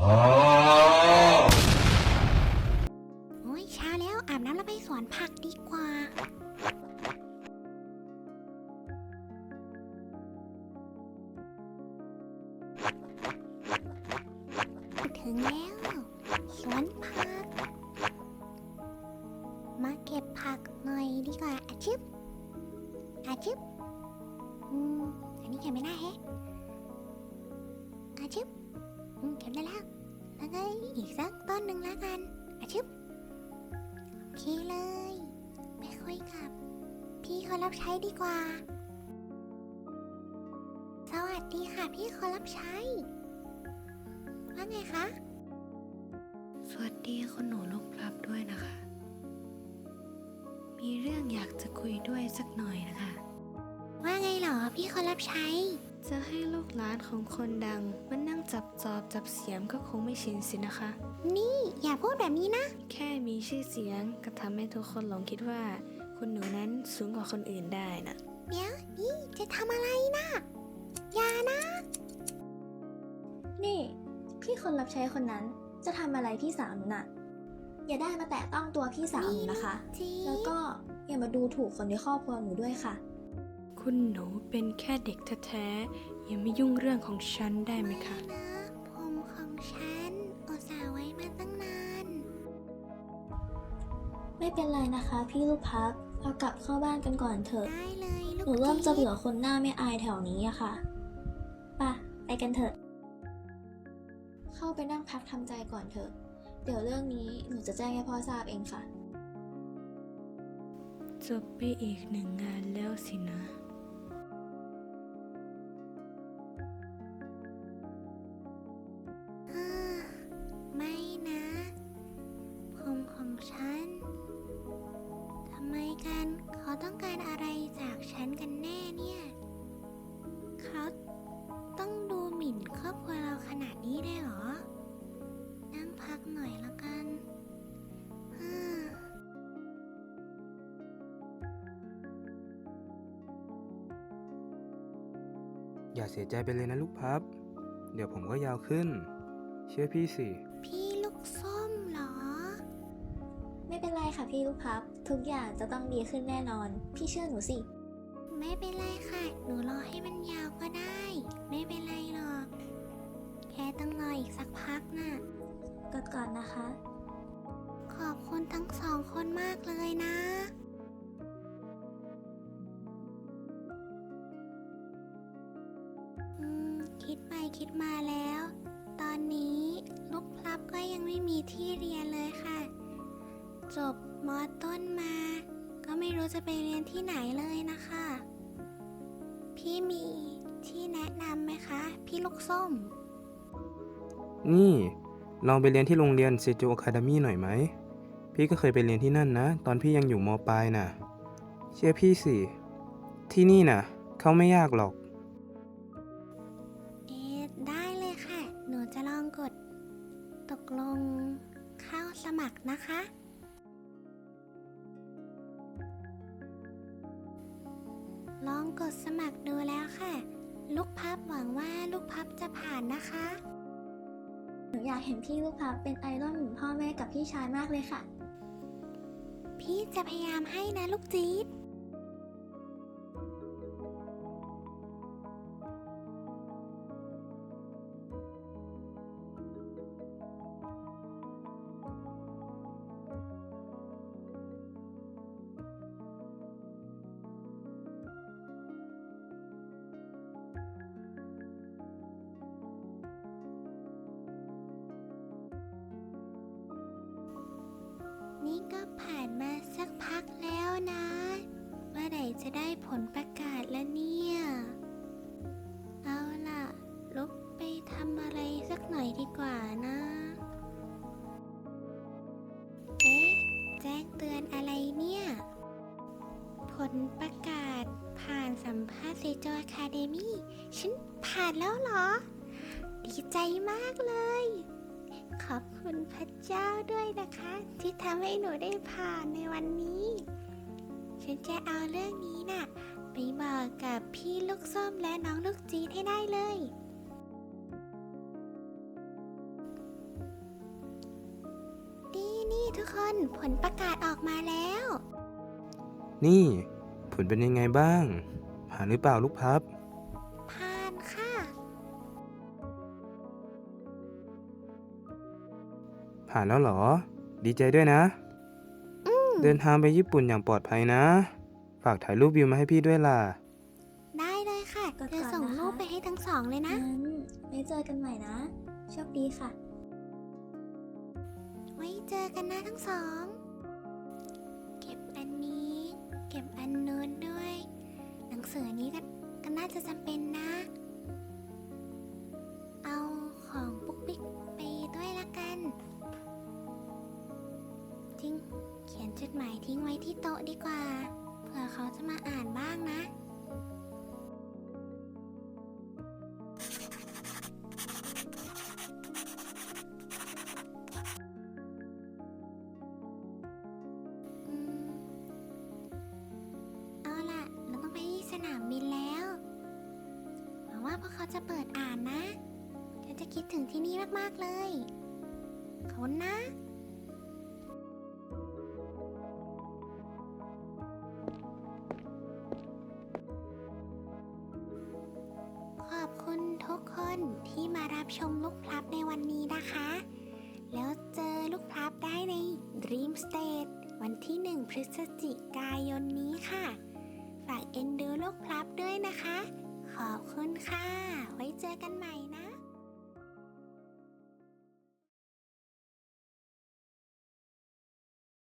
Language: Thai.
โอ้ยเช้าแล้วอาบน้ำแล้วไปสวนผักดีกว่า ถึงแล้ว สวนผัก มาเก็บผักหน่อยดีกว่าอาชิบอาชิบอืมอันนี้เก็บไม่ได้แฮะอาชิบ อืมเก็บได้แล้วแล้วก็อีกสักต้นหนึ่งแล้วกันอาชิบโอเคเลย ไปคุยกับ พี่คนรับใช้ดีกว่า สวัสดีค่ะพี่คนรับใช้ ว่าไงคะ สวัสดีคุณหนูลูกพลับด้วยนะคะ มีเรื่องอยากจะคุยด้วยสักหน่อยนะคะ ว่าไงเหรอพี่คนรับใช้ จะให้ลูกหลานของคนดังมันนั่งจับจอบจับเสียมก็คงไม่ชินสินะคะ นี่อย่าพูดแบบนี้นะ แค่มีชื่อเสียงก็ทำให้ทุกคนหลงคิดว่า คุณหนูนั้นสูงกว่าคนอื่นได้นะเดี๋ยวนี่จะทำอะไรนะอย่านะ นี่ พี่คนรับใช้คนนั้นจะทำอะไรพี่สาวหนูน่ะ อย่าได้มาแตะต้องตัวพี่สาวหนูนะคะจีแล้วก็อย่ามาดูถูกคนในครอบครัวหนูด้วยค่ะ คุณหนูเป็นแค่เด็กแท้ๆอย่ามายุ่งเรื่องของฉันได้ไหมคะ นะผมของฉันอุตส่าห์ไว้มาตั้งนาน ไม่เป็นไรนะคะ พี่ลูกพับเรากลับเข้าบ้านกันก่อนเถอะ ได้เลยลูกหนูเริ่มจะจี๊ดเบื่อคนหน้าไม่อายแถวนี้อะค่ะไป่ะไปกันเถอะ เข้าไปนั่งพักทำใจก่อนเถอะ เดี๋ยวเรื่องนี้หนูจะแจ้งให้พ่อทราบเองค่ะ จบไปอีกหนึ่งงานแล้วสินะ กัน เขาต้องการอะไรจากฉันกันแน่เนี่ย เขาต้องดูหมิ่นครอบครัวเราขนาดนี้ได้เหรอ นั่งพักหน่อยละกันอ่าอย่าเสียใจไปเลยนะลูกพับ เดี๋ยวผมก็ยาวขึ้น เชื่อพี่สิ พี่ เป็นไรค่ะพี่ลูกพับ ทุกอย่างจะต้องดีขึ้นแน่นอน พี่เชื่อหนูสิ ไม่เป็นไรค่ะ หนูรอให้มันยาวก็ได้ ไม่เป็นไรหรอก แค่ต้องรออีกสักพักน่ะ กดก่อนนะคะ ขอบคุณทั้งสองคนมากเลยนะ อืม คิดไปคิดมาแล้ว ตอนนี้ลูกพลับก็ยังไม่มีที่เรียนเลยค่ะ จบมอต้นมา ก็ไม่รู้จะไปเรียนที่ไหนเลยนะคะ พี่มีที่แนะนำไหมคะ พี่ลูกส้ม นี่ ลองไปเรียนที่โรงเรียนเซโจอะคาเดมี่หน่อยไหม พี่ก็เคยไปเรียนที่นั่นนะ ตอนพี่ยังอยู่มปลายน่ะ เชื่อพี่สิ ที่นี่น่ะ เขาไม่ยากหรอก เอ๊ะได้เลยค่ะ หนูจะลองกด ตกลงเข้าสมัครนะคะ ลองกดสมัครดูแล้วค่ะ ลูกพับหวังว่าลูกพับจะผ่านนะคะ หนูอยากเห็นพี่ลูกพับเป็นไอดอลเหมือนพ่อแม่กับพี่ชายมากเลยค่ะ พี่จะพยายามให้นะลูกจี๊ด ก็ผ่านมาสักพักแล้วนะ เมื่อไหร่จะได้ผลประกาศแล้วเนี่ย เอาล่ะ ลุกไปทำอะไรสักหน่อยดีกว่านะ เอ๊ะ แจ้งเตือนอะไรเนี่ย ผลประกาศผ่านสัมภาษณ์เซโจอะคาเดมี่ ฉันผ่านแล้วเหรอ ดีใจมากเลย ขอบคุณพระเจ้าด้วยนะคะ ที่ทำให้หนูได้ผ่านในวันนี้ ฉันจะเอาเรื่องนี้นะ่ะ ไปบอกกับพี่ลูกส้มและน้องลูกจีนให้ได้เลย นี่นี่ทุกคนผลประกาศออกมาแล้ว นี่ ผลเป็นยังไงบ้าง ผ่านหรือเปล่าลูกพับ ผ่านแล้วเหรอ ดีใจด้วยนะ เดินทางไปญี่ปุ่นอย่างปลอดภัยนะ ฝากถ่ายรูปวิวมาให้พี่ด้วยล่ะ ได้เลยค่ะกดเดี๋ยวก่อนส่งนะคะรูปไปให้ทั้งสองเลยนะ งั้นไว้เจอกันใหม่นะ โชคดีค่ะ ไว้เจอกันนะทั้งสอง เก็บอันนี้ เก็บอันนู้นด้วย หนังสือนี้ก็ก็น่าจะจำเป็นนะ จดหมายทิ้งไว้ที่โต๊ะดีกว่า เผื่อเขาจะมาอ่านบ้างนะ อืม เอาล่ะ เราต้องไปที่สนามบินแล้วหวังว่าพวกเขาจะเปิดอ่านนะฉันจะคิดถึงที่นี่มาก ๆ เลยขอบคุณนะ ทุกคนที่มารับชมลูกพลับในวันนี้นะคะ แล้วเจอลูกพลับได้ใน Dream State วันที่ 1 พฤศจิกายนนี้ค่ะ ฝากเอ็นดูลูกพลับด้วยนะคะ ขอบคุณค่ะ ไว้เจอกันใหม่นะ